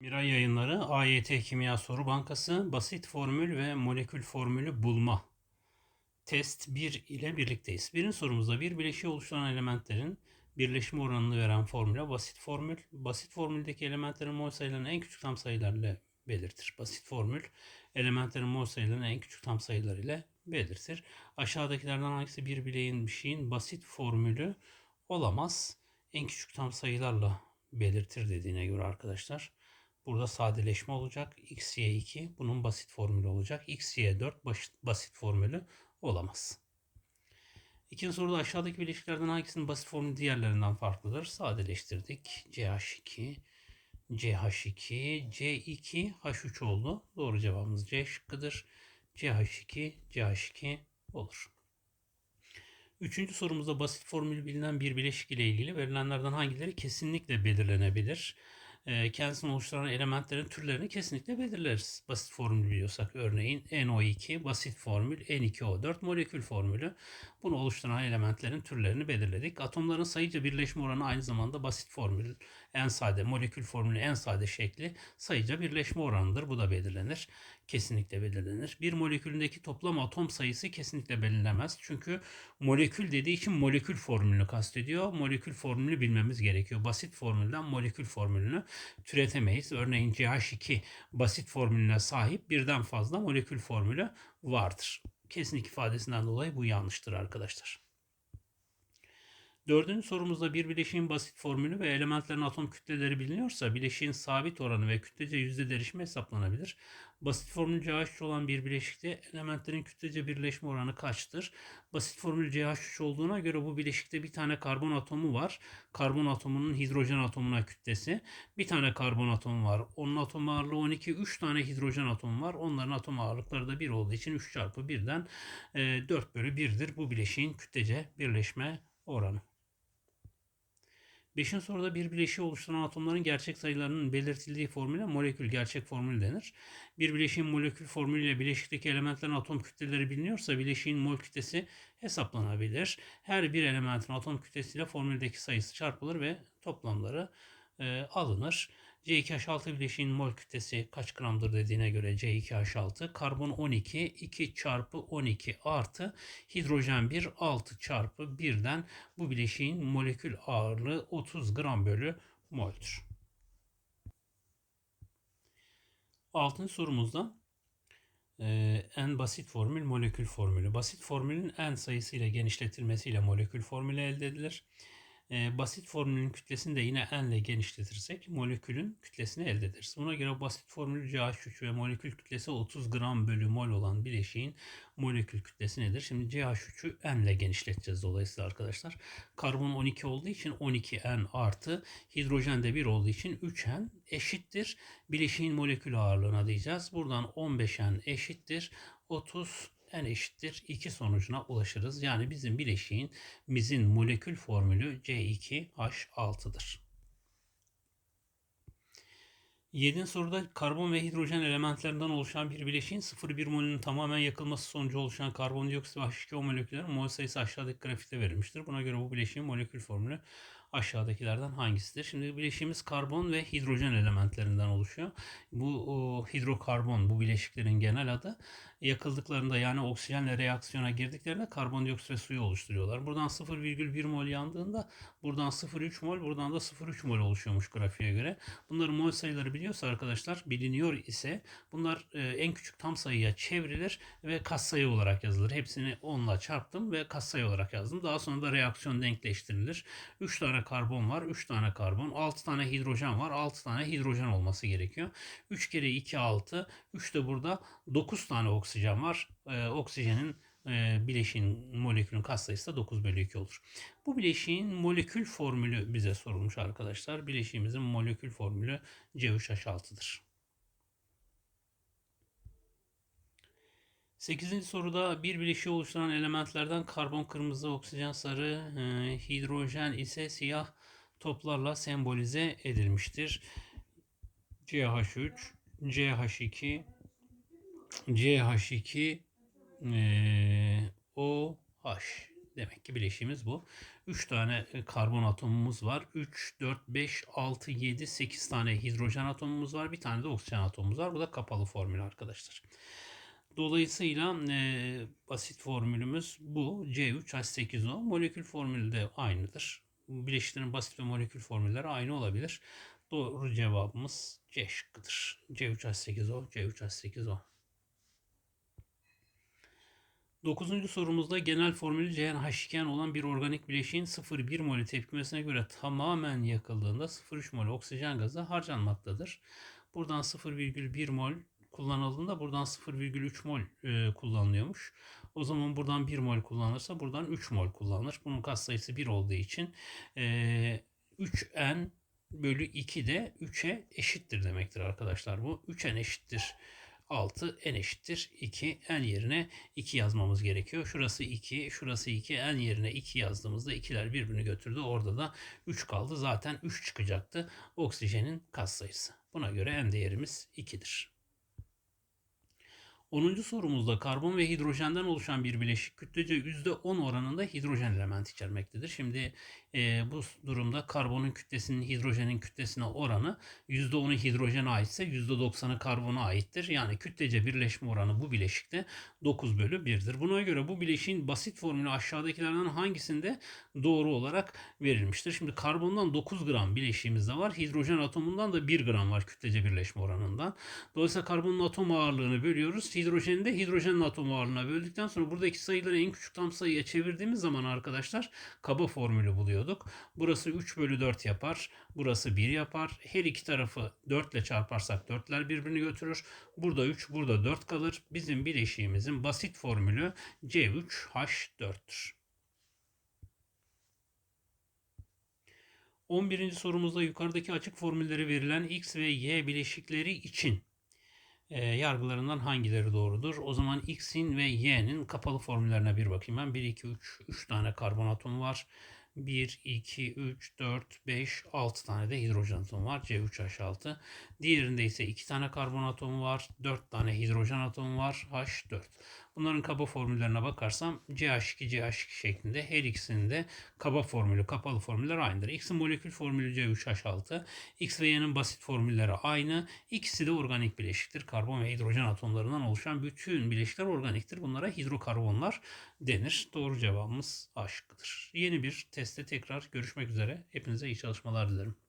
Miray Yayınları AYT Kimya Soru Bankası Basit Formül ve Molekül Formülü Bulma Test 1 ile birlikteyiz. Birinci sorumuzda bir bileşiği oluşturan elementlerin birleşme oranını veren formüle basit formül. Basit formüldeki elementlerin mol sayılarını en küçük tam sayılarla belirtir. Basit formül elementlerin mol sayılarını en küçük tam sayılar ile belirtir. Aşağıdakilerden hangisi bir bileğin bir şeyin basit formülü olamaz? En küçük tam sayılarla belirtir dediğine göre arkadaşlar. Burada sadeleşme olacak. x, y 2 bunun basit formülü olacak. x, y 4 basit formülü olamaz. İkinci soruda aşağıdaki bileşiklerden hangisinin basit formülü diğerlerinden farklıdır? Sadeleştirdik. CH2, CH2, C2, H3 oldu. Doğru cevabımız C şıkkıdır. CH2, CH2 olur. Üçüncü sorumuzda basit formülü bilinen bir bileşik ile ilgili verilenlerden hangileri kesinlikle belirlenebilir? E, kendisini oluşturan elementlerin türlerini kesinlikle belirleriz. Basit formül biliyorsak örneğin NO2 basit formül N2O4 molekül formülü. Bunu oluşturan elementlerin türlerini belirledik. Atomların sayıca birleşme oranı aynı zamanda basit formül en sade molekül formülü en sade şekli sayıca birleşme oranıdır. Bu da belirlenir. Kesinlikle belirlenir. Bir molekülündeki toplam atom sayısı kesinlikle belirlenemez. Çünkü molekül dediği için molekül formülünü kastediyor. Molekül formülünü bilmemiz gerekiyor. Basit formülden molekül formülünü türetemeyiz. Örneğin CH2 basit formülüne sahip birden fazla molekül formülü vardır. Kesinlik ifadesinden dolayı bu yanlıştır arkadaşlar. Dördüncü sorumuzda bir bileşiğin basit formülü ve elementlerin atom kütleleri biliniyorsa bileşiğin sabit oranı ve kütlece yüzde derişimi hesaplanabilir. Basit formül CH3 olan bir bileşikte elementlerin kütlece birleşme oranı kaçtır? Basit formül CH3 olduğuna göre bu bileşikte bir tane karbon atomu var. Karbon atomunun hidrojen atomuna kütlesi. Bir tane karbon atomu var. Onun atom ağırlığı 12. 3 tane hidrojen atomu var. Onların atom ağırlıkları da 1 olduğu için 3 çarpı 1'den 4 bölü 1'dir. Bu bileşiğin kütlece birleşme oranı. Beşinci soruda bir bileşiği oluşturan atomların gerçek sayılarının belirtildiği formüle molekül gerçek formül denir. Bir bileşiğin molekül formülüyle bileşikteki elementlerin atom kütleleri biliniyorsa bileşiğin mol kütlesi hesaplanabilir. Her bir elementin atom kütlesiyle formüldeki sayısı çarpılır ve toplamları e, alınır. C2H6 bileşiğin mol kütlesi kaç gramdır dediğine göre C2H6 karbon 12 2 çarpı 12 artı hidrojen 1 6 çarpı 1'den bu bileşiğin molekül ağırlığı 30 gram bölü mol'tür. Altıncı sorumuzda e, en basit formül molekül formülü. Basit formülün en sayısıyla genişletilmesiyle molekül formülü elde edilir. E, basit formülün kütlesini de yine n ile genişletirsek molekülün kütlesini elde ederiz. Buna göre basit formül CH3 ve molekül kütlesi 30 gram bölü mol olan bileşiğin molekül kütlesi nedir? Şimdi CH3'ü n ile genişleteceğiz dolayısıyla arkadaşlar. Karbon 12 olduğu için 12n artı hidrojen de 1 olduğu için 3n eşittir. Bileşiğin molekül ağırlığına diyeceğiz. Buradan 15n eşittir. 30 n eşittir 2 sonucuna ulaşırız. Yani bizim bileşiğin bizim molekül formülü C2H6'dır. 7. soruda karbon ve hidrojen elementlerinden oluşan bir bileşiğin 0,1 molünün tamamen yakılması sonucu oluşan karbondioksit ve H2O moleküllerin mol sayısı aşağıdaki grafikte verilmiştir. Buna göre bu bileşiğin molekül formülü aşağıdakilerden hangisidir? Şimdi bileşiğimiz karbon ve hidrojen elementlerinden oluşuyor. Bu o, hidrokarbon bu bileşiklerin genel adı. Yakıldıklarında yani oksijenle reaksiyona girdiklerinde karbondioksit ve suyu oluşturuyorlar. Buradan 0,1 mol yandığında buradan 0,3 mol buradan da 0,3 mol oluşuyormuş grafiğe göre. Bunların mol sayıları biliyorsa arkadaşlar biliniyor ise bunlar e, en küçük tam sayıya çevrilir ve katsayı olarak yazılır. Hepsini 10 ile çarptım ve katsayı olarak yazdım. Daha sonra da reaksiyon denkleştirilir. 3 tane karbon var, 3 tane karbon, 6 tane hidrojen var, 6 tane hidrojen olması gerekiyor. 3 kere 2 6, 3 de burada 9 tane oksijen var. Ee, oksijenin e, bileşiğin molekülün katsayısı da 9 bölü 2 olur. Bu bileşiğin molekül formülü bize sorulmuş arkadaşlar. Bileşiğimizin molekül formülü C3H6'dır. 8. soruda bir bileşiği oluşturan elementlerden karbon kırmızı, oksijen sarı, e, hidrojen ise siyah toplarla sembolize edilmiştir. CH3, CH2, CH2, e, OH Demek ki bileşiğimiz bu. 3 tane e, karbon atomumuz var. 3, 4, 5, 6, 7, 8 tane hidrojen atomumuz var. Bir tane de oksijen atomumuz var. Bu da kapalı formül arkadaşlar. Dolayısıyla e, basit formülümüz bu. C3H8O. Molekül formülü de aynıdır. Bileşiklerin basit ve molekül formülleri aynı olabilir. Doğru cevabımız C şıkkıdır. C3H8O, C3H8O. Dokuzuncu sorumuzda genel formülü CnH2n olan bir organik bileşiğin 0,1 molü tepkimesine göre tamamen yakıldığında 0,3 mol oksijen gazı harcanmaktadır. Buradan 0,1 mol kullanıldığında buradan 0,3 mol e, kullanılıyormuş. O zaman buradan 1 mol kullanırsa buradan 3 mol kullanılır. Bunun katsayısı 1 olduğu için e, 3n bölü 2 de 3'e eşittir demektir arkadaşlar. Bu 3n eşittir 6 n eşittir 2 n yerine 2 yazmamız gerekiyor. Şurası 2, şurası 2 n yerine 2 yazdığımızda ikiler birbirini götürdü. Orada da 3 kaldı. Zaten 3 çıkacaktı oksijenin katsayısı. Buna göre n değerimiz 2'dir. 10. sorumuzda karbon ve hidrojenden oluşan bir bileşik kütlece %10 oranında hidrojen element içermektedir. Şimdi e, bu durumda karbonun kütlesinin hidrojenin kütlesine oranı %10'u hidrojene aitse %90'ı karbona aittir. Yani kütlece birleşme oranı bu bileşikte 9 bölü 1'dir. Buna göre bu bileşiğin basit formülü aşağıdakilerden hangisinde doğru olarak verilmiştir? Şimdi karbondan 9 gram bileşiğimiz de var. Hidrojen atomundan da 1 gram var kütlece birleşme oranından. Dolayısıyla karbonun atom ağırlığını bölüyoruz. Hidrojeni de hidrojenin atom ağırlığına böldükten sonra buradaki sayıları en küçük tam sayıya çevirdiğimiz zaman arkadaşlar kaba formülü buluyorduk. Burası 3 bölü 4 yapar. Burası 1 yapar. Her iki tarafı 4 ile çarparsak 4'ler birbirini götürür. Burada 3, burada 4 kalır. Bizim bileşiğimizin basit formülü C3H4'tür. 11. sorumuzda yukarıdaki açık formülleri verilen X ve Y bileşikleri için e, yargılarından hangileri doğrudur? O zaman X'in ve Y'nin kapalı formüllerine bir bakayım ben. 1, 2, 3, 3 tane karbon atomu var. 1, 2, 3, 4, 5, 6 tane de hidrojen atomu var. C3H6. Diğerinde ise 2 tane karbon atomu var. 4 tane hidrojen atomu var. H4. Bunların kaba formüllerine bakarsam CH2, CH2 şeklinde her ikisinin de kaba formülü, kapalı formüller aynıdır. X'in molekül formülü C3H6. X ve Y'nin basit formülleri aynı. İkisi de organik bileşiktir. Karbon ve hidrojen atomlarından oluşan bütün bileşikler organiktir. Bunlara hidrokarbonlar denir. Doğru cevabımız A şıkkıdır. Yeni bir testte tekrar görüşmek üzere. Hepinize iyi çalışmalar dilerim.